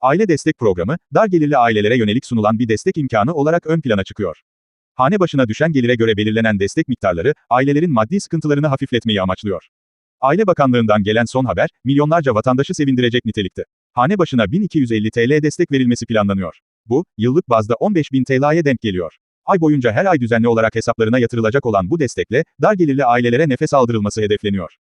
Aile destek programı, dar gelirli ailelere yönelik sunulan bir destek imkanı olarak ön plana çıkıyor. Hane başına düşen gelire göre belirlenen destek miktarları, ailelerin maddi sıkıntılarını hafifletmeyi amaçlıyor. Aile Bakanlığı'ndan gelen son haber, milyonlarca vatandaşı sevindirecek nitelikte. Hane başına 1250 TL destek verilmesi planlanıyor. Bu, yıllık bazda 15.000 TL'ye denk geliyor. Ay boyunca her ay düzenli olarak hesaplarına yatırılacak olan bu destekle, dar gelirli ailelere nefes aldırılması hedefleniyor.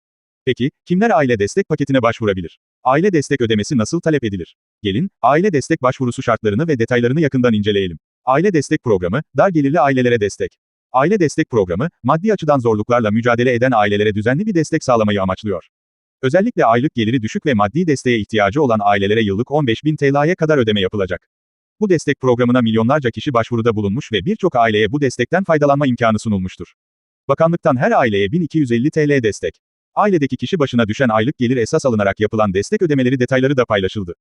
Peki, kimler aile destek paketine başvurabilir? Aile destek ödemesi nasıl talep edilir? Gelin, aile destek başvurusu şartlarını ve detaylarını yakından inceleyelim. Aile destek programı, dar gelirli ailelere destek. Aile destek programı, maddi açıdan zorluklarla mücadele eden ailelere düzenli bir destek sağlamayı amaçlıyor. Özellikle aylık geliri düşük ve maddi desteğe ihtiyacı olan ailelere yıllık 15.000 TL'ye kadar ödeme yapılacak. Bu destek programına milyonlarca kişi başvuruda bulunmuş ve birçok aileye bu destekten faydalanma imkanı sunulmuştur. Bakanlıktan her aileye 1250 TL destek. Ailedeki kişi başına düşen aylık gelir esas alınarak yapılan destek ödemeleri detayları da paylaşıldı.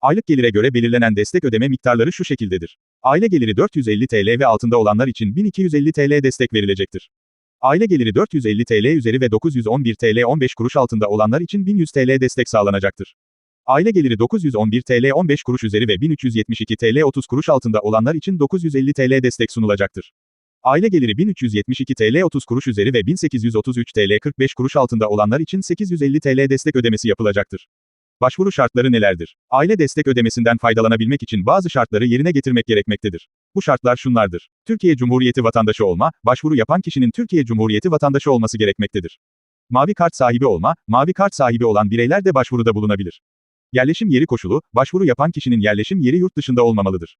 Aylık gelire göre belirlenen destek ödeme miktarları şu şekildedir. Aile geliri 450 TL ve altında olanlar için 1250 TL destek verilecektir. Aile geliri 450 TL üzeri ve 911 TL 15 kuruş altında olanlar için 1100 TL destek sağlanacaktır. Aile geliri 911 TL 15 kuruş üzeri ve 1372 TL 30 kuruş altında olanlar için 950 TL destek sunulacaktır. Aile geliri 1372 TL 30 kuruş üzeri ve 1833 TL 45 kuruş altında olanlar için 850 TL destek ödemesi yapılacaktır. Başvuru şartları nelerdir? Aile destek ödemesinden faydalanabilmek için bazı şartları yerine getirmek gerekmektedir. Bu şartlar şunlardır. Türkiye Cumhuriyeti vatandaşı olma, başvuru yapan kişinin Türkiye Cumhuriyeti vatandaşı olması gerekmektedir. Mavi kart sahibi olma, mavi kart sahibi olan bireyler de başvuruda bulunabilir. Yerleşim yeri koşulu, başvuru yapan kişinin yerleşim yeri yurt dışında olmamalıdır.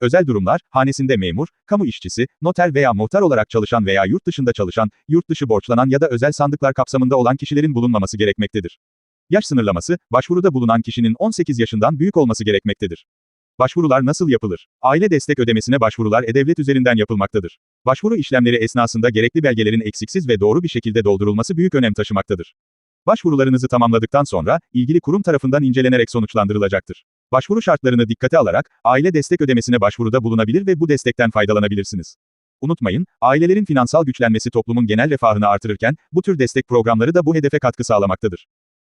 Özel durumlar, hanesinde memur, kamu işçisi, noter veya muhtar olarak çalışan veya yurt dışında çalışan, yurt dışı borçlanan ya da özel sandıklar kapsamında olan kişilerin bulunmaması gerekmektedir. Yaş sınırlaması, başvuruda bulunan kişinin 18 yaşından büyük olması gerekmektedir. Başvurular nasıl yapılır? Aile destek ödemesine başvurular e-devlet üzerinden yapılmaktadır. Başvuru işlemleri esnasında gerekli belgelerin eksiksiz ve doğru bir şekilde doldurulması büyük önem taşımaktadır. Başvurularınızı tamamladıktan sonra, ilgili kurum tarafından incelenerek sonuçlandırılacaktır. Başvuru şartlarını dikkate alarak, aile destek ödemesine başvuruda bulunabilir ve bu destekten faydalanabilirsiniz. Unutmayın, ailelerin finansal güçlenmesi toplumun genel refahını artırırken, bu tür destek programları da bu hedefe katkı sağlamaktadır.